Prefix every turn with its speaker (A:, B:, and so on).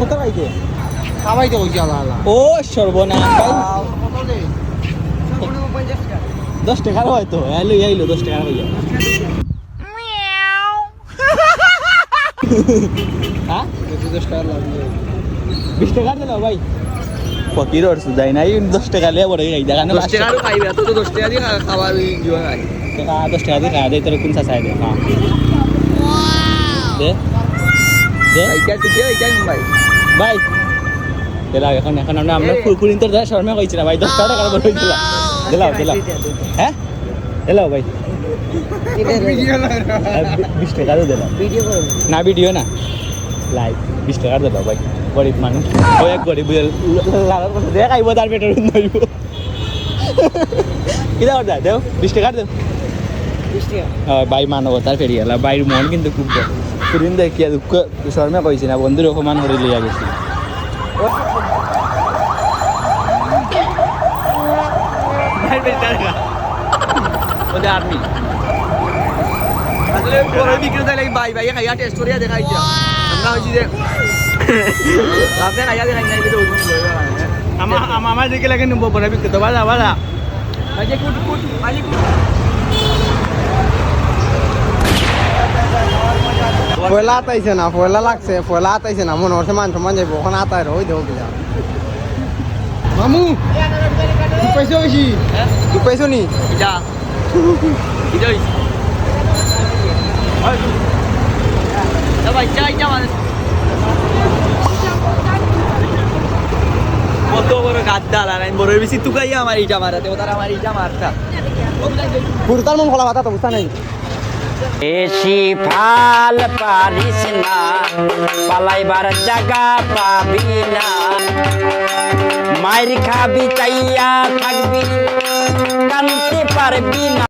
A: কত পাইছে
B: খাওয়াইতে বলছি আল্লাহ আল্লাহ।
A: ও সর্বনাশ। ভাই দশ টাকার হয়তো এলো আইলো দশ টাকার হইয়া হ্যাঁ?
B: দশ টাকা লাগবে
A: বিশ টাকার দিল ভাই? ফকির অর্থ দেয় নাই দশ টাকা লিয়ে বড় গাই দেখা
B: দশ খাইবে তো দশ টাকা দিয়ে খাবার জীবন খাই
A: দশ টাকা দিয়ে খাওয়া দেয় তোর কোন চাষায় দে হ্যাঁ দে। দে।
B: এইটা তো এইটাই ভাই
A: ভাই। দিলাও এখন এখন আমরা আমরা ফুরফুরিন তোর যা শর্মা কইছি না ভাই। দশ টাকা টাকা বড় হইছিল দিলাও দিলাও হ্যাঁ? দিলাও ভাই। বিশ টাকারও দিলাম
B: ভিডিও করো
A: না ভিডিও না। লাইভ। বিশ টাকার দিলাও ভাই। গরিব মানুষ। ও এক গরিব লাগার কথা দেখ আইব তার পেটের নইব কিনা করতে দেও? বিশ দেও।
B: টাকা।
A: বাই মানবতার ফেরি গেল। বাইর মন কিন্তু খুব ফুরিন দেখিয়া দুঃখ শর্মা কইছি না বন্ধুর অপমান করে লিয়া গেছি আর্মি
B: আসলে বড় বিক্রেতা লাগি বাই বাই খাইয়া টেস্ট করিয়া আমরা হইছি যে আপনি খাইয়া দেখাই নাই কিন্তু
A: আমার আমার দিকে লাগে নেব পরে বিক্রেতা বাজা বাজা
B: আজকে কুট কুট মালিক
C: পয়লা আতাইছে না পয়লা লাগছে পয়লা আতাইছে না মনে হচ্ছে মান সম্মান যাইব ওখানে আতাই রই দেবো কিনা মামু পয়সা হয়েছি তুই পয়সা নি?
B: কত বড় গাদ্দা লাগাই বড় বেশি তুকাইয়া আমার ইটা মারাতে ও তারা আমার ইটা মারতা।
C: পুরতার মন খোলা কথা তো বুঝতা নাই?
D: বেশি ফাল পারিস না, পালাইবার জায়গা পাবি না। মায়ের খাবি চাইয়া থাকবি, কানতে পারবি না।